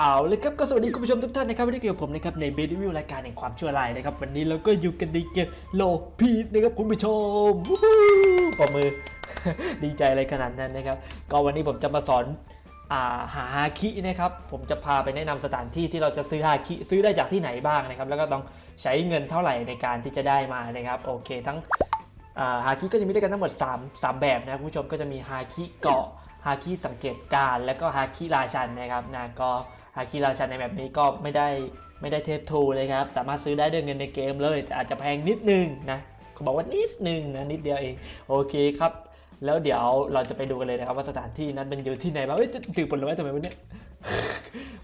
เอาเลยครับก็สวัสดีคุณผู้ชมทุกท่านนะครับวันนี้เกี่ยวกับผมนะครับในเบดวิวรายการแห่งความชั่วร้ายนะครับวันนี้เราก็อยู่กันในเกมโลพีดนะครับคุณผู้ชมวู้ปมือดีใจอะไรขนาดนั้นนะครับ ก็วันนี้ผมจะมาสอนอาหาฮาคินะครับ ผมจะพาไปแนะนำสถานที่ที่เราจะซื้อฮาคิซื้อได้จากที่ไหนบ้างนะครับ แล้วก็ต้องใช้เงินเท่าไหร่ในการที่จะได้มานะครับโอเคทั้งาฮาคิก็จะมีด้วยกันทั้งหมด 3 3 แบบนะค,คุณผู้ชมก็จะมีฮาคิเกาะฮาคิสังเกตการและก็ฮาคิราชันนะครับนะก็ ฮาคิราชันในแบบนี้ก็ไม่ได้ไม่ได้เทปทูเลยครับ สามารถซื้อได้ด้วยเงินในเกมเลย แต่อาจจะแพงนิดนึงนะเขาบอกว่านิดนึงนะนิดเดียวเอง โอเคครับ แล้วเดี๋ยวเราจะไปดูกันเลยนะครับว่าสถานที่นั้นมันอยู่ที่ไหนบ้างเอ้ยจะถือผลไม้ทำไมวะเนี่ย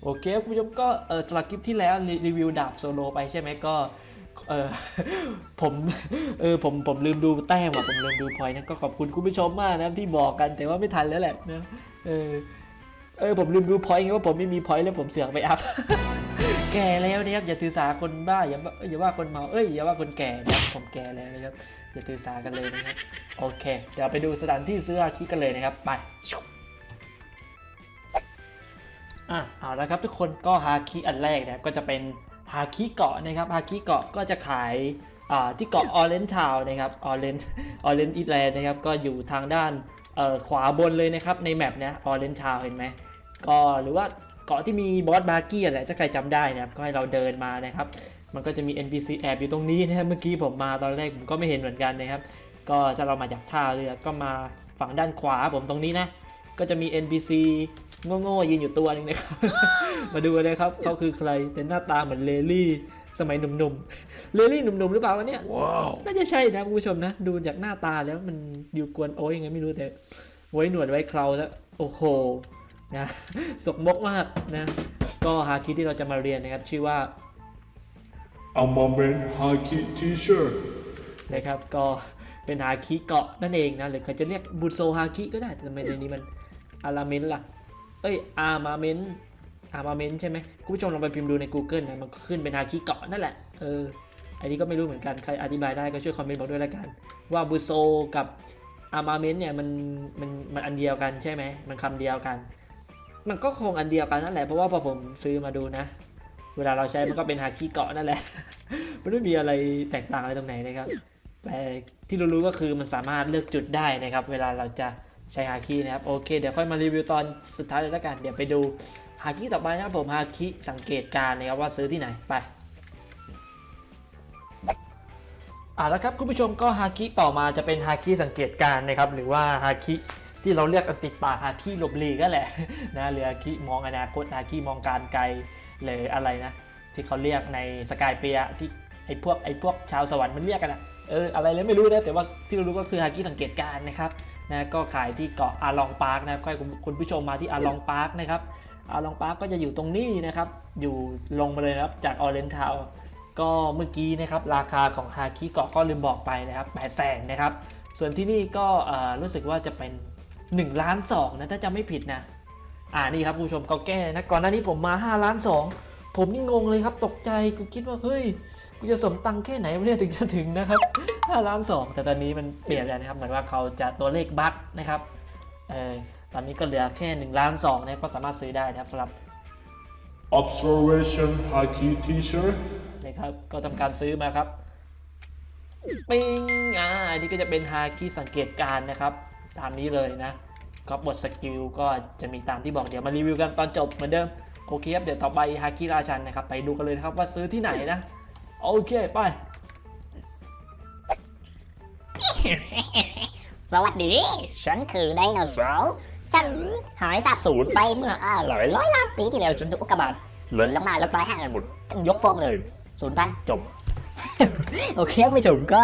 โอเคคุณผู้ชมก็เออสำหรับคลิปที่แล้วรีรีวิวดาบโซโลไปใช่ไหมก็เออผมเออผมผมลืมดูแต้มอะผมลืมดูพอยนะก็ขอบคุณคุณผู้ชมมากนะที่บอกกันแต่ว่าไม่ทันแล้วแหละนะเออ เออผมลืมดูพอยต์ไงว่าผมไม่มีพอยต์แล้วผมเสือกไปอัพ แก่แล้วนะครับอย่าถือสาคนบ้าอย่าอย่าว่าคนเมาเอ้ยอย่าว่าคนแก่นะครับผมแก่แล้วนะครับอย่าถือสากันเลยนะครับโอเค เดี๋ยวไปดูสถานที่ซื้ออาคิกันเลยนะครับไปอะเอาละครับทุกคนก็ฮาคิอันแรกนะครับก็จะเป็นฮาคิเกาะนะครับฮาคิเกาะก็จะขายอ่าที่เกาะออเรน t ์ทาวนะครับออเรนออเรนอีแลนด์นะครับก็อยู่ทางด้าน ขวาบนเลยนะครับในแมปนะออเรนทาวเห็นไหมก็หรือว่าเกาะที่มีบอสบาร์กี้อะไรถ้าใครจำได้นะครับก็ให้เราเดินมานะครับ มันก็จะมี NPC แอบอยู่ตรงนี้นะครับเมื่อกี้ผมมาตอนแรกผมก็ไม่เห็นเหมือนกันนะครับ ก็ถ้าเรามาจากท่าเรือก็มาฝั่งด้านขวาผมตรงนี้นะ ก็จะมี NPC โง่ๆยืนอยู่ตัวหนึงนะครับ มาดูนะครับเขาคือใครเป็นหน้าตาเหมือนเลลี่ สมัยหนุ่มๆเลลี่หนุ่มๆหรือเปล่าวะเนี่ย Wow. น่าจะใช่นะคุณผู้ชมนะ ดูจากหน้าตาแล้วมันอยู่กวนโอ้ยยังไงไม่รู้แต่ ไว้หนวดไว้เคราแล้วโอ้โหนะสกมกมากนะ ก็ฮาคิที่เราจะมาเรียนนะครับ ชื่อว่า A moment hockey t-shirt. นะครับก็เป็นฮาคิเกาะนั่นเองนะหรือเขาจะเรียกบุโซฮาคิก็ได้แต่ทำไมในนี้มันอาราเมนล่ะ เอ้ยอาร์มาเมน อาร์มาเมนใช่ไหมคุณผู้ชมลองไปพิมพ์ดูใน Google นะมันขึ้นเป็นฮาคิเกาะนั่นแหละเอออันนี้ก็ไม่รู้เหมือนกันใครอธิบายได้ก็ช่วยคอมเมนต์บอกด้วยละกัน ว่าบุโซกับอาร์มาเมนเนี่ยมันมันมันอันเดียวกันใช่ไหมมันคำเดียวกัน มันก็คงอันเดียวกันนั่นแหละเพราะว่าพอผมซื้อมาดูนะ เวลาเราใช้มันก็เป็นฮาคิเกาะนั่นแหละมันไม่มีอะไรแตกต่างอะไรตรงไหนนะครับแต่ที่รู้ๆก็คือมันสามารถเลือกจุดได้นะครับ เวลาเราจะใช้ฮาคินะครับโอเค เดี๋ยวค่อยมารีวิวตอนสุดท้ายเลยแล้วกัน เดี๋ยวไปดู ฮาคิต่อไปนะครับผมฮาคิสังเกตการนะครับว่าซื้อที่ไหนไปอ่าแล้วครับคุณผู้ชมก็ฮาคิต่อมาจะเป็นฮาคิสังเกตการนะครับหรือว่าฮาคิที่เราเรียกกันติดปากฮาคิหลบหลีกก็แหละนะหรือฮาคิมองอนาคตฮาคิมองการไกลหรืออะไรนะ ที่เขาเรียกในสกายเปียที่ไอพวกไอพวกชาวสวรรค์มันเรียกกันอะเอออะไรเลยไม่รู้นะแต่ว่าที่เรารู้ก็คือฮากิสังเกตการนะครับนะก็ขายที่เกาะอาลองพาร์คนะครับใคุณคุณผู้ชมมาที่อาลองพาร์คนะครับ อาลองพาร์คก็จะอยู่ตรงนี้นะครับ อยู่ลงมาเลยนะครับจากออเรนทาวก็เมื่อกี้นะครับราคาของฮาคิเกาะก็ลืมบอกไปนะครับแปดแสนนะครับ ส่วนที่นี่ก็รู้สึกว่าจะเป็น1ล้านสองนะถ้าจำไม่ผิดนะ อ่านี่ครับผู้ชมเขาแก้นะก่อนหน้านี้ผมมา5ล้าน2ผมนี่งงเลยครับตกใจกูคิดว่าเฮ้ยกูจะสมตังแค่ไหนเนี่ยถึงจะถึงนะครับ5ล้าน2แต่ตอนนี้มันเปลี่ยนแล้วนะครับเหมือนว่าเขาจะตัวเลขบั๊กนะครับเออ ตอนนี้ก็เหลือแค่1ล้าน2นะก็สามารถซื้อได้นะครับสำหรับ Observation hockey t-shirt. นะครับก็ทำการซื้อมาครับปิ้งอ่าอันนี้ก็จะเป็นฮาคิสังเกตการณ์นะครับ ตามนี้เลยนะก็บทสกิลก็จะมีตามที่บอกเดี๋ยวมารีวิวกันตอนจบเหมือนเดิมโอเคครับเดี๋ยวต่อไปฮาคิราชันนะครับ ไปดูกันเลยนะครับว่าซื้อที่ไหนนะ โอเค ไป สวัสดี ฉันคือไดโนเสาร์ ฉันหายสาบสูญไปเมื่ออาร้อยร้อยล้านปีที่แล้วจนถูกอุกกาบาตหล่นลงมาแล้วตายห่างหมดต้องยกฟ้องเลยศูนย์พันจบ โอเคไม่จบก็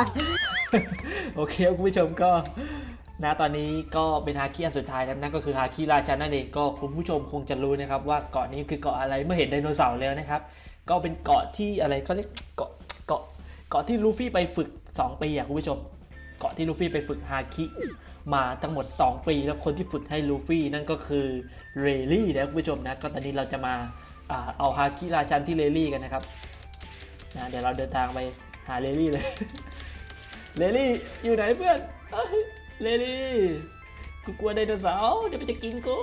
โอเคคุณผู้ชมก็นะตอนนี้ก็เป็นฮาคิอันสุดท้ายแล้วนั่นก็คือฮาคิราชันนั่นเองก็คุณผู้ชมคงจะรู้นะครับว่าเกาะนี้คือเกาะอะไรเมื่อเห็นไดโนเสาร์แล้วนะครับ ก็เป็นเกาะที่อะไรเขาเรียกเกาะเกาะเกาะที่ลูฟี่ไปฝึก 2 ปีอะคุณผู้ชม เกาะที่ลูฟี่ไปฝึกฮาคิ มาทั้งหมด 2 ปีแล้วคนที่ฝึกให้ลูฟี่นั่นก็คือเรลลี่นะคุณผู้ชมนะก็ตอนนี้เราจะมาเอาฮาคิราชันที่เรลลี่กันนะครับนะเดี๋ยวเราเดินทางไปหาเรลลี่เลยเลลี่อยู่ไหนเพื่อนเอ้ยเลลี่กูกลัวไดโนเสาร์เดี๋ยวมันจะกินกู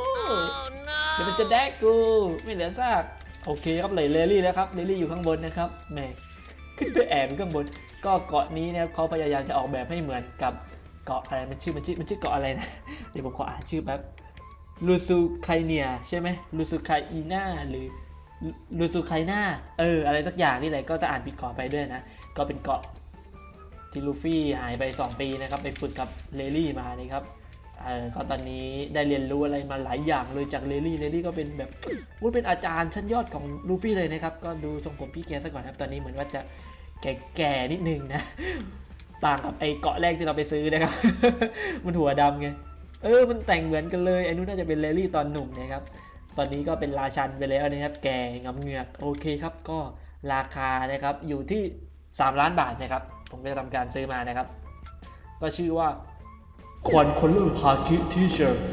เดี๋ยวมันจะแดกกูไม่เหลือซากโอเคครับเลยเลลี่แล้วครับเลลี่อยู่ข้างบนนะครับแหมขึ้นไปแอบข้างบนก็เกาะนี้นะครับเขาพยายามจะออกแบบให้เหมือนกับ เกาะอะไรมันชื่อมันชื่อมันชื่อเกาะอะไรนะเดี๋ยวผมขออ่านชื่อแป๊บลูซูไคเนียใช่ไหมลูซูไคอีนาหรือลูซูไคนาเอออะไรสักอย่างนี่แหละก็จะอ่านผิดขอไปด้วยนะ ก็เป็นเกาะที่ลูฟี่หายไป 2 ปีนะครับ ไปฝึกกับเลลี่มานะครับเออก็ตอนนี้ได้เรียนรู้อะไรมาหลายอย่างเลยจากเลลี่เลลี่ก็เป็นแบบวุ้เป็นอาจารย์ชั้นยอดของลูฟี่เลยนะครับ ก็ดูทรงผมพี่แกซะก่อนครับ ตอนนี้เหมือนว่าจะแก่ๆนิดนึงนะ ต่างกับไอเกาะแรกที่เราไปซื้อนะครับ มันหัวดำไง เออ มันแต่งเหมือนกันเลย ไอ้นู้นน่าจะเป็นเลลี่ตอนหนุ่มนะครับ ตอนนี้ก็เป็นราชันไปแล้วนะครับ แก่งำเงือก โอเคครับ ก็ราคานะครับ อยู่ที่ 3 ล้านบาทนะครับ ผมก็จะทำการซื้อมานะครับ ก็ชื่อว่าควันคอลเลอร์ฮาคิทีเชิร์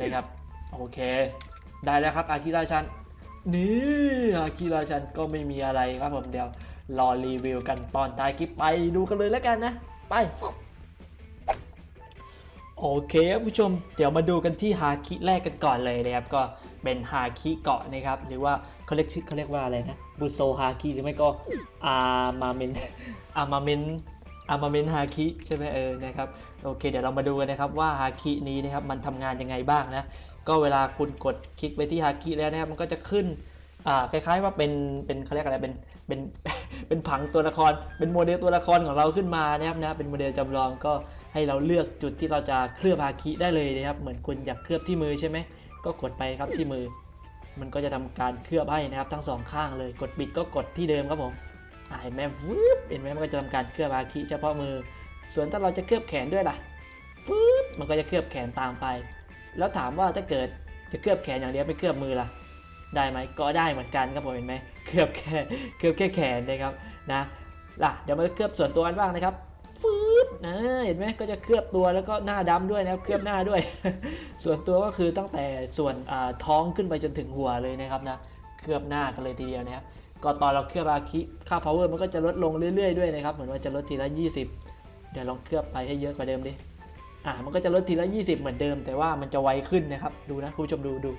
นะครับ โอเค ได้แล้วครับอากิราชัน นี่อากิราชันก็ไม่มีอะไรครับผมเดี๋ยว รอรีวิวกันตอนท้ายคลิปไปดูกันเลยแล้วกันนะ ไป โอเคครับผู้ชม เดี๋ยวมาดูกันที่ฮาคิแรกกันก่อนเลยนะครับ ก็เป็นฮาคิเกาะนะครับ หรือว่าเขาเรียกชื่อเขาเรียกว่าอะไรนะ บุโซฮาคิหรือไม่ก็อามาเมนอามาเมนอามาเมนฮาคิใช่ไหมเออนะครับโอเคเดี๋ยวเรามาดูกันนะครับว่าฮาคินี้นะครับมันทำงานยังไงบ้างนะก็เวลาคุณกดคลิกไปที่ฮาคิแล้วนะครับมันก็จะขึ้นอ่าคล้ายๆว่าเป็นเป็นเขาเรียกอะไรเป็น เป็นเป็นผังตัวละคร เป็นโมเดลตัวละครของเราขึ้นมานะครับนะเป็นโมเดลจำลองก็ให้เราเลือกจุดที่เราจะเคลือบฮาคิได้เลยนะครับ เหมือนคุณอยากเคลือบที่มือใช่ไหมก็กดไปครับที่มือ มันก็จะทำการเคลือบให้นะครับ ทั้งสองข้างเลยกดปิดก็กดที่เดิมครับผมเห็นไหมวืบเห็นไหมมันก็จะทำการเคลือบฮาคิเฉพาะมือ ส่วนถ้าเราจะเคลือบแขนด้วยล่ะฟืบมันก็จะเคลือบแขนตามไป แล้วถามว่าถ้าเกิดจะเคลือบแขนอย่างเดียวไม่เคลือบมือล่ะ ได้ไหมก็ได้เหมือนกันครับผมเห็นไหมเคลือบแค่เคลือบแค่แขนนะครับนะล่ะเดี๋ยวมาเคลือบส่วนตัวกันบ้างนะครับฟืบนะเห็นไหมก็จะเคลือบตัวแล้วก็หน้าดำด้วยนะครับเคลือบหน้าด้วย ส่วนตัวก็คือตั้งแต่ส่วนท้องขึ้นไปจนถึงหัวเลยนะครับนะเคลือบหน้ากันเลยทีเดียวนะครับก็ตอนเราเคลือบอาคิค่า power มันก็จะลดลงเรื่อยๆด้วยนะครับเหมือนว่าจะลดทีละ 20 เดี๋ยวลองเคลือบไปให้เยอะกว่าเดิมดิอ่ามันก็จะลดทีละ 20 เหมือนเดิม แต่ว่ามันจะไวขึ้นนะครับ ดูนะคุณผู้ชมดูดู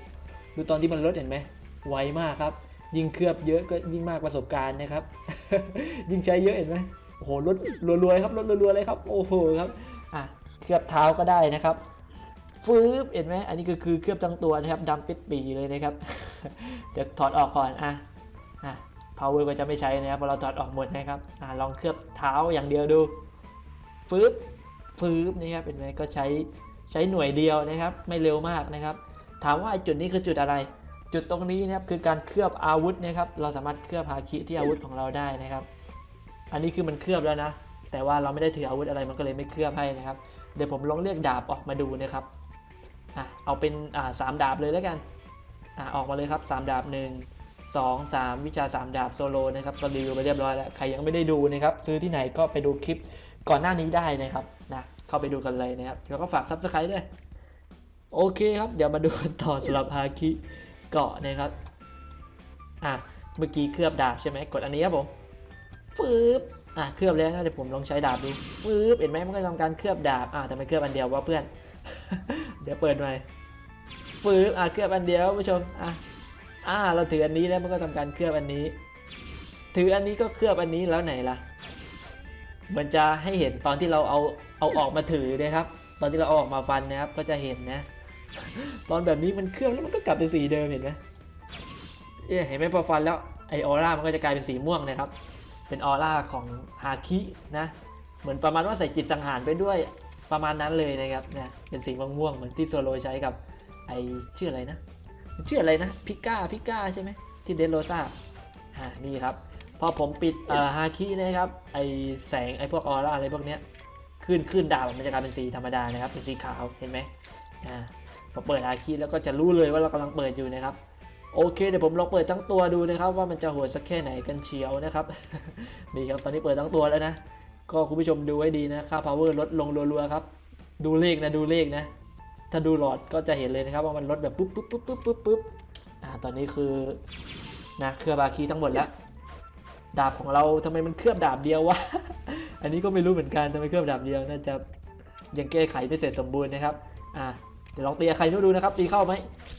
ดูตอนที่มันลดเห็นไหม ไวมากครับ ยิ่งเคลือบเยอะก็ยิ่งมากประสบการณ์นะครับ ยิ่งใช้เยอะเห็นไหมโอ้โหลดรัวๆครับลดรัวๆเลยครับโอ้โหครับอะเคลือบเท้าก็ได้นะครับฟืบเห็นไหมอันนี้ก็คือเคลือบทั้งตัวนะครับดำปิดปีเลยนะครับเดี๋ยวถอดออกก่อนอะอะ power ก็จะไม่ใช้นะครับพราะเราถอดออกหมดนะครับอะลองเคลือบเท้าอย่างเดียวดูฟืบฟืบนี่ครับเห็นไหมก็ใช้ใช้หน่วยเดียวนะครับ ไม่เร็วมากนะครับ ถามว่าจุดนี้คือจุดอะไร จุดตรงนี้นะครับคือการเคลือบอาวุธนะครับเราสามารถเคลือบฮาคิที่อาวุธของเราได้นะครับ อันนี้คือมันเคลือบแล้วนะ แต่ว่าเราไม่ได้ถืออาวุธอะไรมันก็เลยไม่เคลือบให้นะครับ เดี๋ยวผมลองเรียกดาบออกมาดูนะครับอะเอาเป็นอ่าสามดาบเลยแล้วกันอะออกมาเลยครับสามดาบหนึ่งสองสามวิชาสามดาบโซโลนะครับก็รีวิวไปเรียบร้อยแล้วใครยังไม่ได้ดูนะครับซื้อที่ไหนก็ไปดูคลิปก่อนหน้านี้ได้นะครับนะเข้าไปดูกันเลยนะครับแล้วก็ฝากซับสไครต์ด้วยโอเคครับ เดี๋ยวมาดูกันต่อสำหรับฮาคิ เกาะนะครับ อะ เมื่อกี้เคลือบดาบใช่ไหมกดอันนี้ครับผมฟืบอะเคลือบแล้วนะเดี๋ยวผมลองใช้ดาบดูฟืบเห็นไหมมันก็ทำการเคลือบดาบ อะแต่ไม่เคลือบอันเดียวว่าเพื่อน เดี๋ยวเปิดใหม่ฟืบอะเคลือบอันเดียวผู้ชม อะ อ่า เราถืออันนี้แล้วมันก็ทำการเคลือบอันนี้ ถืออันนี้ก็เคลือบอันนี้แล้วไหนล่ะมันจะให้เห็นตอนที่เราเอาเอาออกมาถือนะครับ ตอนที่เราเอาออกมาฟันนะครับ ก็จะเห็นนะ ตอนแบบนี้มันเคลื่อบแล้วมันก็กลับเป็นสีเดิมเห็นไหมเอ๊ะเห็นไหมพอฟันแล้วไอออร่ามันก็จะกลายเป็นสีม่วงนะครับ เป็นออร่าของฮาคินะ เหมือนประมาณว่าใส่จิตสังหารไปด้วยประมาณนั้นเลยนะครับนะเป็นสีม่วงๆเหมือนที่โซโลใช้กับไอชื่ออะไรนะชื่ออะไรนะพิก้าพิก้าใช่ไหมที่เดนโรซาอ่านี่ครับ พอผมปิดเอ่อฮาคินะครับไอแสงไอพวกออร่าอะไรพวกเนี้ยขึ้นขึ้นดาวมันจะกลายเป็นสีธรรมดานะครับเป็นสีขาวเห็นไหมอ่า อเปิดฮาคิแล้วก็จะรู้เลยว่าเรากำลังเปิดอยู่นะครับโอเคเดี๋ยวผมลองเปิดทั้งตัวดูนะครับ ว่ามันจะโหดสักแค่ไหนกันเชียวนะครับนี่ครับตอนนี้เปิดทั้งตัวแล้วนะ ก็คุณผู้ชมดูไว้ดีนะค่า power ลดลงรัวๆครับ ดูเลขนะดูเลขนะ ถ้าดูหลอดก็จะเห็นเลยนะครับ ว่ามันลดแบบปุ๊บปุ๊บปุ๊บปุ๊บปุ๊บปุ๊บอ่าตอนนี้คือนะเครือบาคีทั้งหมดแล้ว ดาบของเราทำไมมันเคลือบดาบเดียววะอันนี้ก็ไม่รู้เหมือนกันทำไมเคลือบดาบเดียวน่าจะยังแก้ไขไม่เสร็จสมบูรณ์นะครับอ่า ดี๋ยวลองตีอาคานุดูนะครับตีเข้าไหม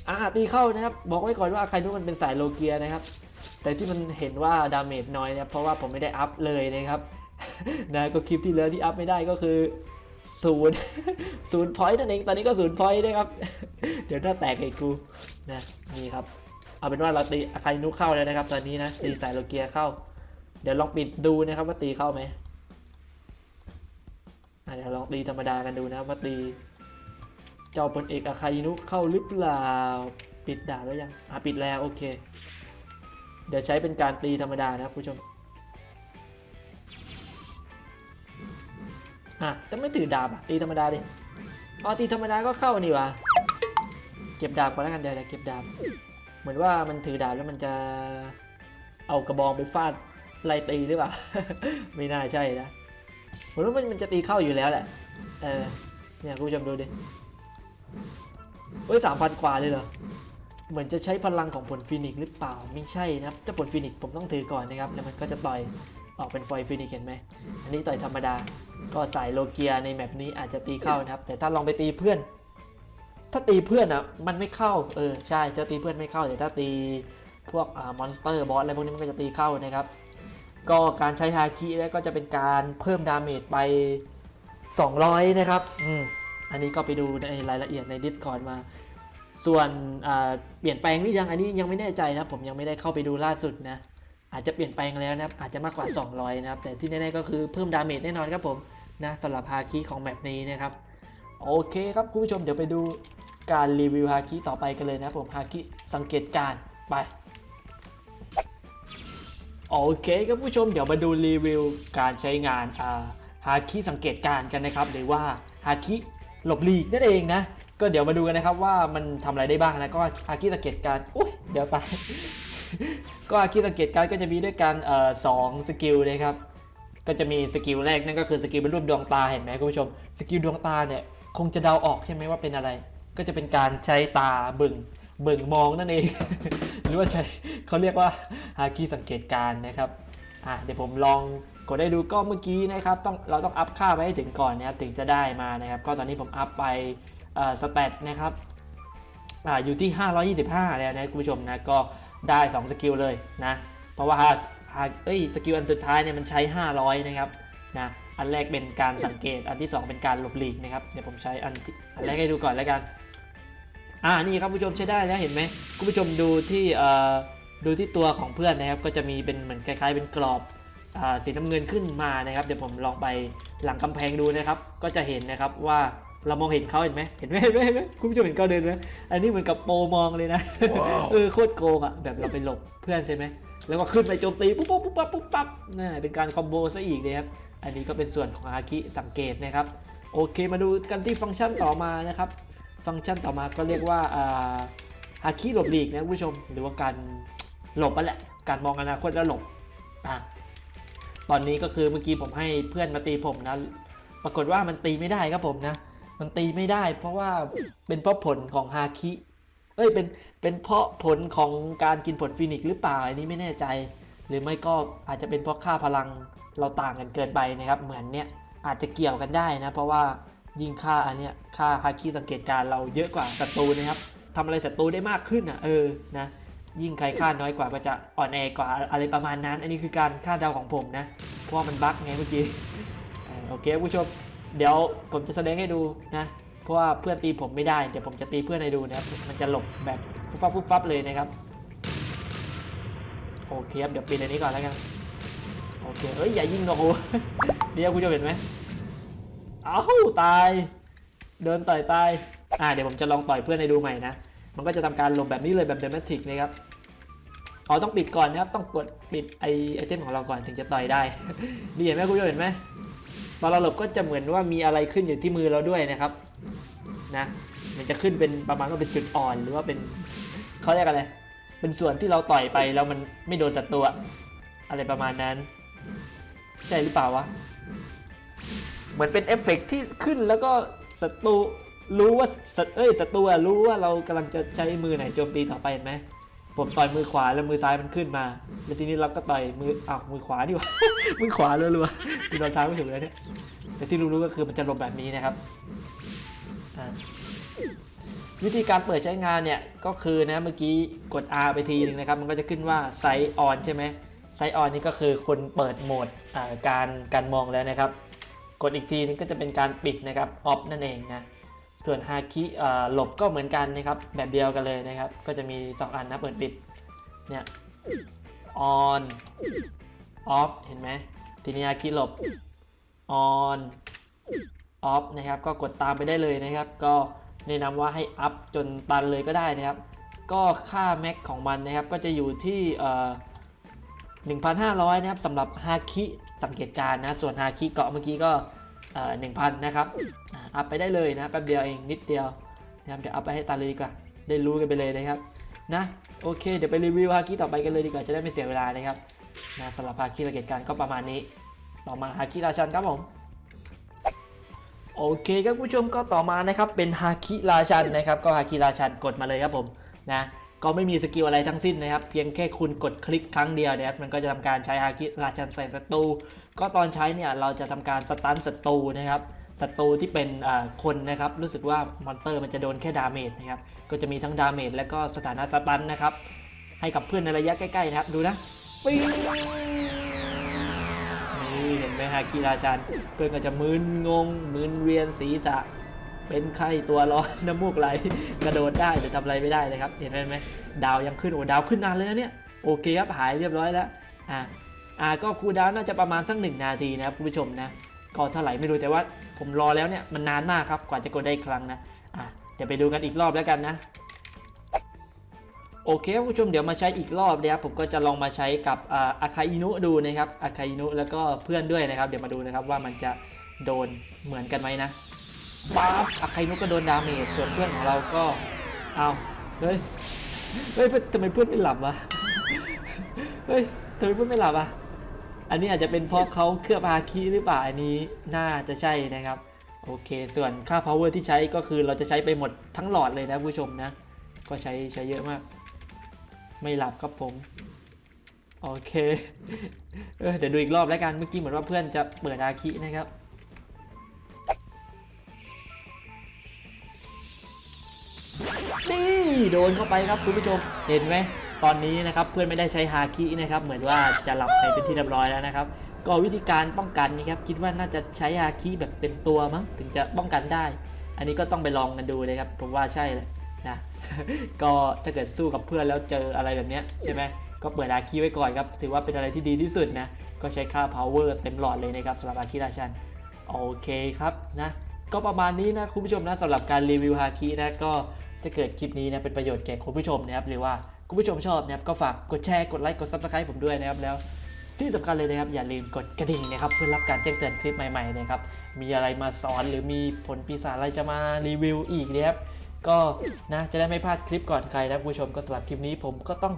อ่าตีเข้านะครับ บอกไว้ก่อนว่าอาคานุมันเป็นสายโลเกียนะครับ แต่ที่มันเห็นว่าดาเมจน้อยนะเพราะว่าผมไม่ได้อัพเลยนะครับนะก็คลิปที่แล้วที่อัพไม่ได้ก็คือศูนย์ศูนย์พอยต์นั่นเองตอนนี้ก็ศูนย์พอยต์นะครับ เดี๋ยวหน้าแตกไอ้กูนะนี่ครับเอาเป็นว่าเราตีอาคานุเข้าแล้วนะครับ ตอนนี้นะตีสายโลเกียเข้า เดี๋ยวลองปิดดูนะครับว่าตีเข้าไหมอะเดี๋ยวลองตีธรรมดากันดูนะครับว่าตี เจ้าพลเอกอาคานุเข้าหรือเปล่า ปิดดาบแล้วยังอะปิดแล้วโอเค เดี๋ยวใช้เป็นการตีธรรมดานะครับผู้ชมอะแต่ไม่ถือดาบอะตีธรรมดาดิอ๋อตีธรรมดาก็เข้านี่วะเก็บดาบก่อนแล้วกันเดี๋ยวเดี๋ยวเก็บดาบเหมือนว่ามันถือดาบแล้วมันจะเอากระบองไปฟาดไล่ตีหรือเปล่า ไม่น่าใช่นะผมว่ามันมันจะตีเข้าอยู่แล้วแหละ เออ เนี่ยคุณผู้ชมดูดิ เฮ้ยสามพันกว่าเลยเหรอ เหมือนจะใช้พลังของผลฟินิกหรือเปล่า ไม่ใช่นะครับถ้าผลฟินิกผมต้องถือก่อนนะครับ แล้วมันก็จะต่อยออกเป็นไฟฟินิกเห็นไหม อันนี้ต่อยธรรมดา ก็สายโลเกียในแมปนี้อาจจะตีเข้านะครับ แต่ถ้าลองไปตีเพื่อน ถ้าตีเพื่อนอะมันไม่เข้า เออใช่ถ้าตีเพื่อนไม่เข้า แต่ถ้าตีพวกอ่ามอนสเตอร์บอสอะไรพวกนี้มันก็จะตีเข้านะครับ ก็การใช้ฮาคิแล้วก็จะเป็นการเพิ่มดาเมจไป 200 นะครับ อืม อันนี้ก็ไปดูในรายละเอียดใน Discord มา ส่วนเปลี่ยนแปลงหรือยัง อันนี้ยังไม่แน่ใจนะผมยังไม่ได้เข้าไปดูล่าสุดนะ อาจจะเปลี่ยนแปลงแล้วนะครับ อาจจะมากกว่า 200 นะครับ แต่ที่แน่ๆก็คือเพิ่มดาเมจแน่นอนครับผมนะสำหรับฮาคิของแมปนี้นะครับ โอเคครับคุณผู้ชมเดี๋ยวไปดูการรีวิวฮาคิต่อไปกันเลยนะครับผมฮาคิสังเกตการไปโอเคครับผู้ชมเดี๋ยวมาดูรีวิวการใช้งานอ่าฮาคิสังเกตการกันนะครับหรือว่าฮาคิ หลบหลีกนั่นเองนะ ก็เดี๋ยวมาดูกันนะครับว่ามันทำอะไรได้บ้างนะก็ฮาคิสังเกตการอุ้ยเดี๋ยวไปก็ฮาคิสังเกตการก็จะมีด้วยกันเอ่อสองสกิลนะครับก็จะมีสกิลแรกนั่นก็คือสกิลเป็นรูปดวงตาเห็นไหมคุณผู้ชมสกิลดวงตาเนี่ยคงจะเดาออกใช่ไหมว่าเป็นอะไร ก็จะเป็นการใช้ตาบึ่งเบิ่งมองนั่นเอง หรือว่าใช้เขาเรียกว่าฮาคิสังเกตการนะครับอะเดี๋ยวผมลอง กดได้ดูก็เมื่อกี้นะครับต้องเราต้องอัพค่าไว้ให้ถึงก่อนนะครับถึงจะได้มานะครับ ก็ตอนนี้ผมอัพไปสเตตนะครับอ่าอยู่ที่ 525 แล้วนะคุณผู้ชมนะก็ได้ 2 สกิลเลยนะเพราะว่าฮาเอ้ยสกิลอันสุดท้ายเนี่ยมันใช้ 500 นะครับนะอันแรกเป็นการสังเกตอันที่ 2 เป็นการหลบหลีกนะครับเดี๋ยวผมใช้อันอันแรกให้ดูก่อนแล้วกันอ่านี่ครับคุณผู้ชมใช้ได้แล้วเห็นไหมคุณผู้ชมดูที่เออดูที่ตัวของเพื่อนนะครับ ก็จะมีเป็นเหมือนคล้ายๆ เป็นกรอบ สีน้ำเงินขึ้นมานะครับ เดี๋ยวผมลองไปหลังกำแพงดูนะครับ ก็จะเห็นนะครับว่าเรามองเห็นเขาเห็นไหมเห็นไหมเห็นไหมเห็นไหมคุณผู้ชมเห็นเขาเดินไหมอันนี้เหมือนกับโปรมองเลยนะ เออโคตรโกงอะแบบเราไปหลบเพื่อนใช่ไหมแล้วก็ขึ้นไปโจมตีปุ๊บปุ๊บปุ๊บปั๊บปุ๊บปั๊บน่าเป็นการคอมโบซะอีกเลยครับ อันนี้ก็เป็นส่วนของอาคิสังเกตนะครับ โอเคมาดูกันที่ฟังก์ชันต่อมานะครับ ฟังก์ชันต่อมาก็เรียกว่าอาคิหลบหลีกนะคุณผู้ชม หรือว่าการหลบนั่นแหละ การมองอนาคตแล้วหลบอะ ตอนนี้ก็คือเมื่อกี้ผมให้เพื่อนมาตีผมนะ ปรากฏว่ามันตีไม่ได้ครับผมนะ มันตีไม่ได้ เพราะว่าเป็นเพราะผลของฮาคิ เอ้ยเป็นเป็นเพราะผลของการกินผลฟินิกซ์หรือเปล่าอันนี้ไม่แน่ใจ หรือไม่ก็อาจจะเป็นเพราะค่าพลังเราต่างกันเกินไปนะครับ เหมือนเนี้ยอาจจะเกี่ยวกันได้นะ เพราะว่ายิงค่าอันเนี้ยค่าฮาคิสังเกตการเราเยอะกว่าศัตรูนะครับทำอะไรศัตรูได้มากขึ้นอะเออนะ ยิ่งใครค่าน้อยกว่าก็จะอ่อนแอกว่าอะไรประมาณนั้น อันนี้คือการคาดเดาของผมนะ เพราะว่ามันบั๊กไงเมื่อกี้โอเคผู้ชม เดี๋ยวผมจะแสดงให้ดูนะ เพราะว่าเพื่อนตีผมไม่ได้ เดี๋ยวผมจะตีเพื่อนให้ดูนะครับ มันจะหลบแบบฟุบฟับฟุบฟับเลยนะครับ โอเคครับ เดี๋ยวปิดอันนี้ก่อนแล้วกัน โอเค เอ้ยอย่ายิงโนเดี๋ยวคุณจะเห็นไหมอ้าวตาย เดินต่อยตาย อ่าเดี๋ยวผมจะลองต่อยเพื่อนให้ดูใหม่นะมันก็จะทำการหลบแบบนี้เลยแบบเดมทริกนะครับ อ๋อต้องปิดก่อนนะครับ ต้องกดปิดไอไอเทมของเราก่อนถึงจะต่อยได้นี่เห็นไหมคุณจะเห็นไหมตอนเราหลบก็จะเหมือนว่ามีอะไรขึ้นอยู่ที่มือเราด้วยนะครับนะมันจะขึ้นเป็นประมาณว่าเป็นจุดอ่อนหรือว่าเป็นเขาเรียกอะไรเป็นส่วนที่เราต่อยไปแล้วมันไม่โดนศัตรูอะอะไรประมาณนั้น ใช่หรือเปล่าวะเหมือนเป็นเอฟเฟกต์ที่ขึ้นแล้วก็ศัตรูรู้ว่าศัตเอ้ยศัตรูรู้ว่าเรากำลังจะใช้มือไหนโจมตีต่อไปเห็นไหม ผมต่อยมือขวาแล้วมือซ้ายมันขึ้นมา แล้วทีนี้เราก็ต่อยมืออ้าวมือขวาดีกว่า มือขวารัวๆที่เราท้าไม่ถูกเลยเนี่ยแต่ที่รู้ๆก็คือมันจะลงแบบนี้นะครับวิธีการเปิดใช้งานเนี่ยก็คือนะเมื่อกี้กด R ไปทีนึงนะครับ มันก็จะขึ้นว่าไซส์ออนใช่ไหมไซส์ออนนี่ก็คือคนเปิดโหมดการการมองแล้วนะครับ กดอีกทีนึงก็จะเป็นการปิดนะครับออฟนั่นเองนะ ส่วนฮาคิหลบก็เหมือนกันนะครับ แบบเดียวกันเลยนะครับ ก็จะมี 2 อันนะเปิดปิด เนี่ยออนออฟเห็นไหมทีนี้ฮาคิหลบออนออฟนะครับ ก็กดตามไปได้เลยนะครับ ก็แนะนำว่าให้อัพจนตันเลยก็ได้นะครับ ก็ค่าแม็กของมันนะครับ ก็จะอยู่ที่เอ่อ1,500 นะครับสำหรับฮาคิสังเกตการณ์นะ ส่วนฮาคิเกาะเมื่อกี้ก็ เอ่อ1,000นะครับอัพไปได้เลยนะแป๊บเดียวเองนิดเดียวนะครับเดี๋ยวอัพไปให้ตาเลยดีกว่า ได้รู้กันไปเลยนะครับนะโอเค เดี๋ยวไปรีวิวฮาคิต่อไปกันเลยดีกว่าจะได้ไม่เสียเวลานะครับนะสำหรับฮาคิสเกตการก็ประมาณนี้ ต่อมาฮาคิราชันครับผมโอเคครับผู้ชมก็ต่อมานะครับเป็นฮาคิราชันนะครับก็ฮาคิราชันกดมาเลยครับผมนะ ก็ไม่มีสกิลอะไรทั้งสิ้นนะครับ เพียงแค่คุณกดคลิกครั้งเดียวนะครับมันก็จะทำการใช้ฮาคิราชันใส่ศัตรูก็ตอนใช้เนี่ยเราจะทำการสตันศัตรูนะครับศัตรูที่เป็นคนนะครับรู้สึกว่ามอนเตอร์มันจะโดนแค่ดาเมจนะครับก็จะมีทั้งดาเมจและก็สถานะสตันนะครับให้กับเพื่อนในระยะใกล้ๆนะครับดูนะปิ้งนี่เห็นไหมฮาคิราชันเพื่อนก็จะมึนงงมึนเวียนศีรษะ เป็นไข้ตัวร้อนน้ำมูกไหลกระโดดได้แต่ทำอะไรไม่ได้นะครับ เห็นไหมดาวยังขึ้นโอ้ดาวขึ้นนานเลยนะเนี่ยโอเคครับหายเรียบร้อยแล้วอ่าอ่าก็คูลดาวน่าจะประมาณสักหนึ่งนาทีนะครับคุณผู้ชมนะก็เท่าไหร่ไม่รู้แต่ว่าผมรอแล้วเนี่ยมันนานมากครับกว่าจะกดได้ครั้งนะอะเดี๋ยวไปดูกันอีกรอบแล้วกันนะโอเคคุณผู้ชมเดี๋ยวมาใช้อีกรอบนะครับผมก็จะลองมาใช้กับอ่าอาคาอินุดูนะครับอาคาอินุแล้วก็เพื่อนด้วยนะครับ เดี๋ยวมาดูนะครับว่ามันจะโดนเหมือนกันไหมนะ ป๊าบอาใครนุกก็โดนดาเมจส่วนเพื่อนของเราก็เอาเฮ้ยเฮ้ยทำไมเพื่อนไม่หลับวะเฮ้ยทำไมเพื่อนไม่หลับอะอันนี้อาจจะเป็นเพราะเขาเคลือบอาคีหรือเปล่าอันนี้น่าจะใช่นะครับโอเค ส่วนค่า power ที่ใช้ก็คือเราจะใช้ไปหมดทั้งหลอดเลยนะผู้ชมนะ ก็ใช้ใช้เยอะมาก ไม่หลับครับผม โอเค เออเดี๋ยวดูอีกรอบแล้วกัน เมื่อกี้เหมือนว่าเพื่อนจะเปิดอาคินะครับ นี่โดนเข้าไปครับคุณผู้ชมเห็นไหมตอนนี้นะครับเพื่อนไม่ได้ใช้ฮาคินะครับเหมือนว่าจะหลับไปเป็นที่เรียบร้อยแล้วนะครับ ก็วิธีการป้องกันนะครับคิดว่าน่าจะใช้ฮาคิแบบเต็มตัวมั้งถึงจะป้องกันได้ อันนี้ก็ต้องไปลองกันดูเลยครับผมว่าใช่เลยนะก็ถ้าเกิดสู้กับเพื่อนแล้วเจออะไรแบบเนี้ยใช่ไหมก็เปิดฮาคิไว้ก่อนครับ ถือว่าเป็นอะไรที่ดีที่สุดนะ ก็ใช้ค่า power เต็มหลอดเลยนะครับสำหรับฮาคิราชันโอเคครับนะ ก็ประมาณนี้นะคุณผู้ชมนะสำหรับการรีวิวฮาคินะก็ ถ้าเกิดคลิปนี้นะเป็นประโยชน์แก่คุณผู้ชมนะครับหรือว่าคุณผู้ชมชอบนะครับก็ฝากกดแชร์กดไลค์กด subscribe ผมด้วยนะครับแล้วที่สำคัญเลยนะครับอย่าลืมกดกระดิ่งนะครับเพื่อรับการแจ้งเตือนคลิปใหม่ๆนะครับมีอะไรมาสอนหรือมีผลปีศาจอะไรจะมารีวิวอีกนะครับก็นะจะได้ไม่พลาดคลิปก่อนใครนะคุณผู้ชมก็สำหรับคลิปนี้ผมก็ต้อง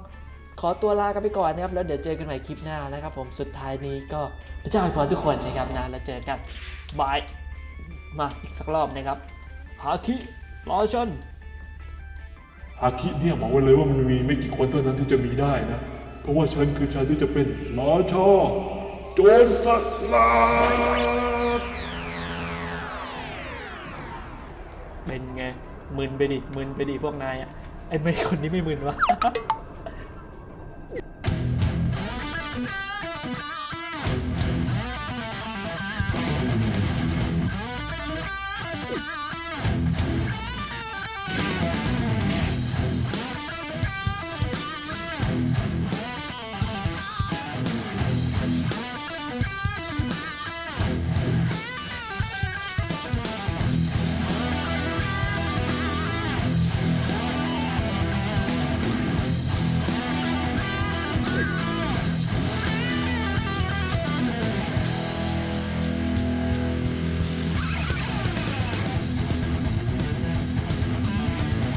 ขอตัวลากันไปก่อนนะครับแล้วเดี๋ยวเจอกันใหม่คลิปหน้านะครับ ผมสุดท้ายนี้ก็พระเจ้าอวยพรทุกคนนะครับนะแล้วเจอกันบายมาอีกสักรอบนะครับฮาคิรอชน อาคิเนี่ยบอกไว้เลยว่ามันมีไม่กี่คนเท่านั้นที่จะมีได้นะ เพราะว่าฉันคือฉันที่จะเป็นราชาโจรสลัดเป็นไงมึนไปดิมึนไปดิพวกนายอะไอ้ไม่คนนี้ไม่มึนวะ